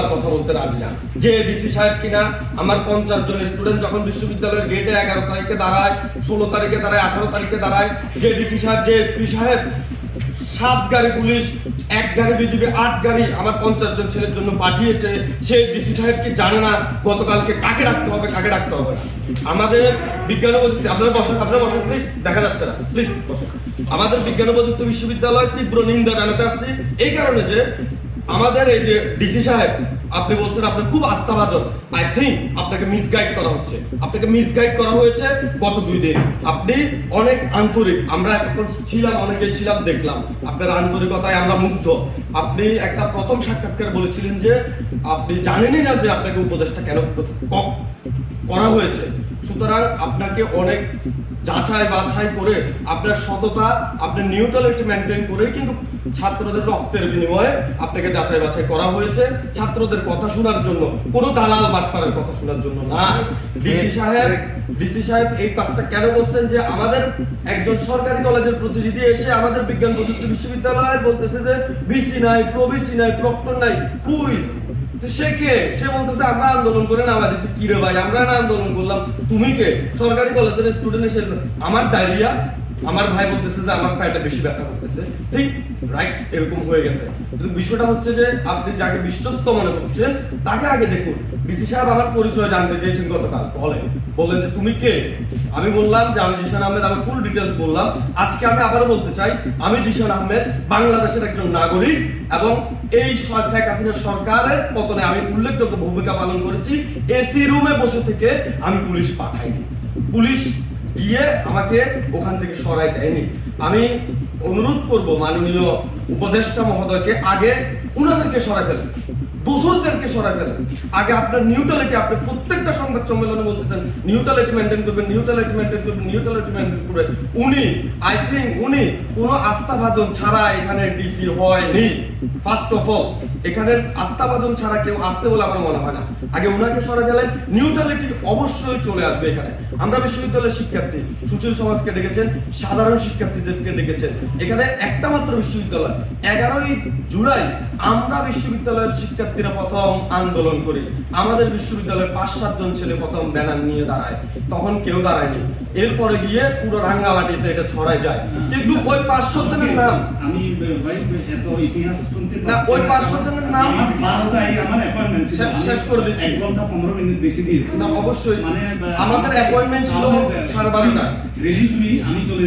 আর কথা বলতে রাজি না। যে ডিসি সাহেব কিনা, আমার পঞ্চাশ জন স্টুডেন্ট যখন বিশ্ববিদ্যালয়ের গেটে এগারো তারিখে দাঁড়ায়, ষোলো তারিখে দাঁড়ায়, আঠারো তারিখে দাঁড়ায়, যে ডিসি সাহেব, যে এসপি সাহেব, সাত গাড়ি পুলিশ, এক গাড়ি আট গাড়ি আমার পঞ্চাশ জন ছেলের জন্য পাঠিয়েছে। সেই ডিসি সাহেব কি জানে না গতকালকে কাকে রাখতে হবে, কাকে রাখতে হবে আমাদের বিজ্ঞান প্রযুক্তি, আপনারা বসেন আপনারা বসেন প্লিজ দেখা যাচ্ছে না প্লিজ বসেন। আমাদের বিজ্ঞান প্রযুক্তি বিশ্ববিদ্যালয় তীব্র নিন্দা জানাতে আসছি, এই কারণে যে আমাদের এই যে ডিসি সাহেব, আপনি বলছেন আপনি খুব আস্থাভাজন। আই থিঙ্ক আপনাকে মিসগাইড করা হচ্ছে। আপনাকে মিসগাইড করা হয়েছে গত দুই দিন। আপনি অনেক আন্তরিক, আমরা এতক্ষণ ছিলাম অনেকে ছিলাম, দেখলাম। আপনার আন্তরিকতায় আমরা মুগ্ধ। আপনি একটা প্রথম সাক্ষাৎকার বলেছিলেন যে, আপনি জানেনই না যে আপনাকে উপদেশটা কেন করা হয়েছে। সুতরাং আপনাকে অনেক যাচাই বাছাই করে আপনার সততা আপনার নিউট্রালিটি মেনটেন করে কিন্তু ছাত্রদের রক্তের বিনিময়ে আপনাকে যাচাই বাছাই করা হয়েছে। ছাত্রদের কথা শোনার জন্য কোনো দালাল বাটপারের কথা শোনার জন্য না। ডিসি সাহেব ডিসি সাহেব এই কাজটা কেন করছেন যে আমাদের একজন সরকারি কলেজের প্রতিনিধি এসে আমাদের বিজ্ঞান প্রযুক্তি বিশ্ববিদ্যালয়ে বলতেছে যে বিসি নাই প্রবিসি নাই প্রক্টর নাই কুইজ তো সে কে? সে বলতেছে, আমরা আন্দোলন করে নামা দিছি। কি রে ভাই? আমরা না আন্দোলন করলাম। তুমি কে? সরকারি কলেজের স্টুডেন্ট এসে, আমার ডায়রিয়া আমার ভাই বলতেছে যে আমার পায়েটা বেশি ব্যথা করতেছে। ঠিক রাইট এরকম হয়ে গেছে। কিন্তু বিষয়টা হচ্ছে যে আপনি যাকে বিশ্বস্ত মনে করছেন, তাকে আগে দেখুন। ডিসি সাহেব আমার পরিচয় জানতে চেয়েছেন গতকাল, বলেন। বললেন যে, তুমি কে? আমি বললাম যে, আমি জিশান আহমেদ আমি ফুল ডিটেলস বললাম। আজকে আমি আবারও বলতে চাই, আমি জিশান আহমেদ, বাংলাদেশের একজন নাগরিক এবং এই শেখ হাসিনা সরকারের পতনে আমি উল্লেখযোগ্য ভূমিকা পালন করেছি। এসি রুমে বসে থেকে আমি পুলিশ পাঠাইনি। পুলিশ গিয়ে আমাকে ওখান থেকে সরাই দেয়নি। আমি অনুরোধ করব মাননীয় উপদেষ্টা মহোদয়কে আগে উনাদেরকে সরাই ফেলেন দোসরদেরকে সরাই ফেলেন। আগে আপনার নিউট্রালিটি আপনি প্রত্যেকটা সংবাদ সম্মেলনে বলতেছেন নিউট্রালিটি মেনটেন করবেন নিউট্রালিটি মেনটেন করবেন নিউট্রালিটি মেনটেন করবেন। উনি আই থিঙ্ক উনি কোনো আস্থাভাজন ছাড়া এখানে ডিসি হয়নি। ফার্স্ট অফ অল এখানে আস্থাভাজন ছাড়া কেউ আসছে বলে আমার মনে হয় না। আগে উনাকে সরাই ফেলেন নিউট্রালিটি অবশ্যই চলে আসবে এখানে। আমরা বিশ্ববিদ্যালয়ের শিক্ষার্থী। সুশীল সমাজকে ডেকেছেন সাধারণ শিক্ষার্থীদেরকে ডেকেছেন। এখানে একটা মাত্র বিশ্ববিদ্যালয়। এগারোই জুলাই আমরা বিশ্ববিদ্যালয়ের শিক্ষার্থীরা প্রথম আন্দোলন করি। আমাদের বিশ্ববিদ্যালয়ের পাঁচ সাতজন ছেলে প্রথম ব্যানার নিয়ে দাঁড়ায়। তখন কেউ দাঁড়ায়নি। এরপরে গিয়ে পুরো রাঙ্গামাটিতে এটা ছড়ায় যায়। কিন্তু ওই পাঁচশো জনের নাম আমি এত ইতিহাস শুনতে না, ওই পাঁচশো জনের নাম- আমার অ্যাপয়েন্টমেন্ট শেষ- করে দিচ্ছি। ঘণ্টা পনেরো মিনিট বেশি দিয়েছি। না অবশ্যই। মানে আমাদের অ্যাপয়েন্টমেন্ট ছিল সাড়ে বারোটায় রিলিজ মি আমি চলে